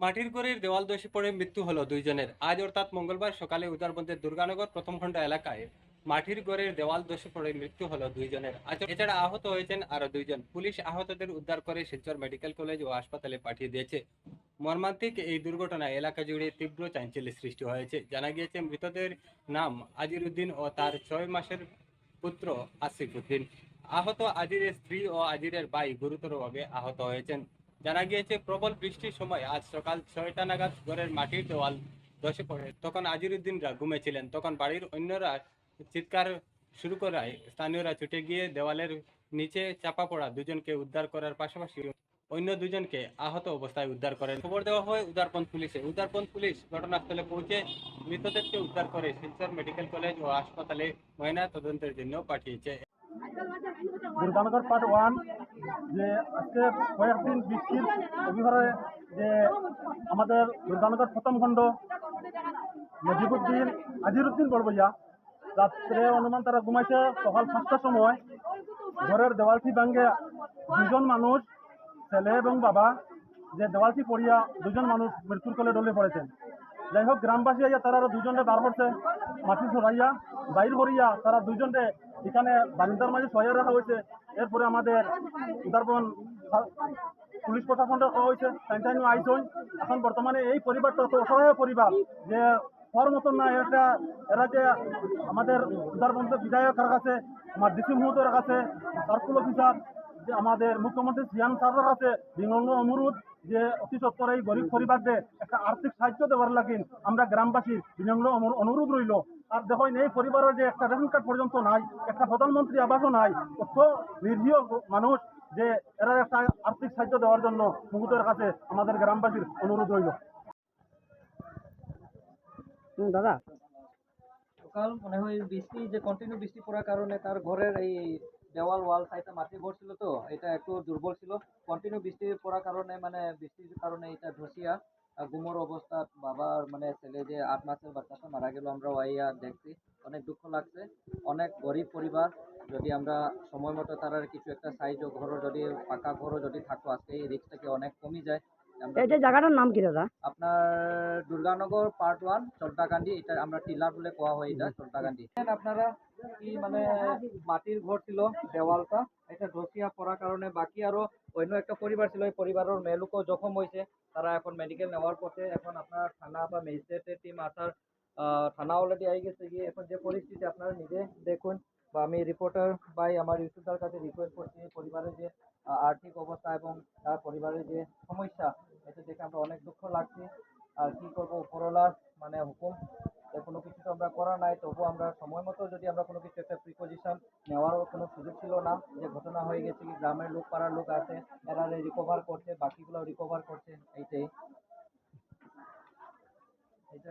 মাটির ঘরের দেওয়াল দোষে পড়ে মৃত্যু হলো দুইজনের। আজ অর্থাৎ মঙ্গলবার সকালে উদারবন্দের দুর্গানগর প্রথম খণ্ড এলাকায় মাটির ঘরের দেওয়াল দোষে পড়ে মৃত্যু হলো দুইজনের। এছাড়া আহত হয়েছেন আরও দুইজন। পুলিশ আহতদের উদ্ধার করে শিলচর মেডিকেল কলেজ ও হাসপাতালে পাঠিয়ে দিয়েছে। মর্মান্তিক এই দুর্ঘটনায় এলাকা জুড়ে তীব্র চাঞ্চল্যের সৃষ্টি হয়েছে। জানা গিয়েছে, মৃতদের নাম আজির উদ্দিন ও তার ছয় মাসের পুত্র আসিফ উদ্দিন। আহত আজিরের স্ত্রী ও আজিরের ভাই গুরুতরভাবে আহত হয়েছেন। জানা গিয়েছে, প্রবল বৃষ্টির সময় আজ সকাল ছয়টা নাগাদ ঘরের মাটির দেওয়াল ধসে পড়ে। তখন আজিরুদ্দিনরা ঘুমেছিলেন তখন বাড়ির অন্যরা চিৎকার শুরু করায় স্থানীয়রা ছুটে গিয়ে দেওয়ালের নিচে চাপা পড়া দুজনকে উদ্ধার করার পাশাপাশি অন্য দুজনকে আহত অবস্থায় উদ্ধার করেন। খবর দেওয়া হয় উদারপন্থ পুলিশে উদারপন্থ পুলিশ ঘটনাস্থলে পৌঁছে মৃতদেরকে উদ্ধার করে শিলচর মেডিকেল কলেজ ও হাসপাতালে ময়না তদন্তের জন্য পাঠিয়েছে। দুর্গানগর পার্ট ওয়ান যে আজকে কয়েকদিন বৃষ্টির অভিভাবে যে আমাদের দুর্গানগর প্রথম খণ্ড নজিবুদ্দিন আজিরুদ্দিন বড়বইয়া রাত্রে অনুমান তারা ঘুমাইছে সকাল পাঁচটার সময়। ঘরের দেওয়ালটি ভাঙ্গে দুজন মানুষ, ছেলে এবং বাবা, যে দেওয়ালটি পড়িয়া দুজন মানুষ মৃত্যুর কোলে ডলে পড়েছেন। যাই হোক, গ্রামবাসী আইয়া তারা আরও দুজনে বার করছে, মাটি ছড়াইয়া, বাইর করিয়া তারা দুজনে এখানে বারিন্দার মাঝে সহায় রাখা হয়েছে। এরপরে আমাদের উদারবন পুলিশ প্রশাসনটা করা হয়েছে, টাইম টাইম আইসন এখন বর্তমানে এই পরিবারটা তো অসহায় পরিবার, যে হওয়ার মতন না, এটা এরা যে আমাদের উদারবন্ধ বিধায়কের কাছে আমার ডিসি মহোদয়ের কাছে সার্কুল অফিসার, যে আমাদের মুখ্যমন্ত্রী সিয়াম সাহেবের কাছে বিঙ্গঙ্গ অনুরোধ যে অতি সত্তর এই গরিব পরিবারকে একটা আর্থিক সাহায্য দেওয়ার লাগিন আমরা গ্রামবাসীর বিনম্র অনু- অনুরোধ রইল। আর দেখেন এই পরিবারের যে একটা রেশন কার্ড পর্যন্ত নাই একটা প্রধানমন্ত্রী আবাসও নাই অত নিরীহ মানুষ যে এরা একটা আর্থিক সাহায্য দেওয়ার জন্য মুহূর্তের কাছে আমাদের গ্রামবাসীর অনুরোধ রইল। দাদা। সকাল মনে হয় বৃষ্টি যে কন্টিনিউ বৃষ্টি পড়ার কারণে তার ঘরের এই দেওয়াল ওয়াল সাইডে মাটি ঘর ছিল তো এটা একটু দুর্বল ছিল। কন্টিনিউ বৃষ্টি পড়ার কারণে মানে বৃষ্টির কারণে এটা ধসিয়া গুমোর অবস্থা, বাবার মানে ছেলে যে আট মাসের বাচ্চাটা মারা গেল, আমরা ওয়াইয়া দেখছি। অনেক দুঃখ লাগছে। অনেক গরিব পরিবার, যদি আমরা সময় মতো তার কিছু একটা সাইজ ঘরও যদি, পাকা ঘরও যদি থাকতো, আজকে এই রিক্সটাকে অনেক কমে যায়। যে জায়গাটার নাম কি দাদা? আপনার দুর্গানগর পার্ট ওয়ান চল্টাকান্দি এটা আমরা টিলার বলে কোয়া হয় এটা চল্টাকান্দি আপনারা কি মানে মাটির ঘর ছিল দেওয়ালটা এটা ধসিয়া পড়ার কারণে বাকি আরও অন্য একটা পরিবার ছিল এই পরিবারের মেয়েলোকও জখম হয়েছে তারা এখন মেডিকেল নেওয়ার পথে এখন আপনার থানা বা ম্যাজিস্ট্রেটের টিম আসার থানা অলরেডি আই গেছে গিয়ে এখন যে পরিস্থিতি আপনারা নিজে দেখুন বা আমি রিপোর্টার বাই আমার ইউটিউবার কাছে রিকোয়েস্ট করছি পরিবারের যে আর্থিক অবস্থা এবং তার পরিবারের যে সমস্যা এটা দেখে আমরা অনেক দুঃখ লাগছে আর কি করব উপরওয়ালার মানে হুকুম কোনো কিছু তো আমরা করা নাই তবু আমরা সময় মতো যদি আমরা কোনো কিছু একটা প্রিপোজিশন নেওয়ারও কোনো সুযোগ ছিল না, যে ঘটনা হয়ে গেছে কি গ্রামের লোক, পাড়ার লোক আছে, এরা রিকভার করছে, বাকিগুলো রিকভার করছে, এইটাই। এটা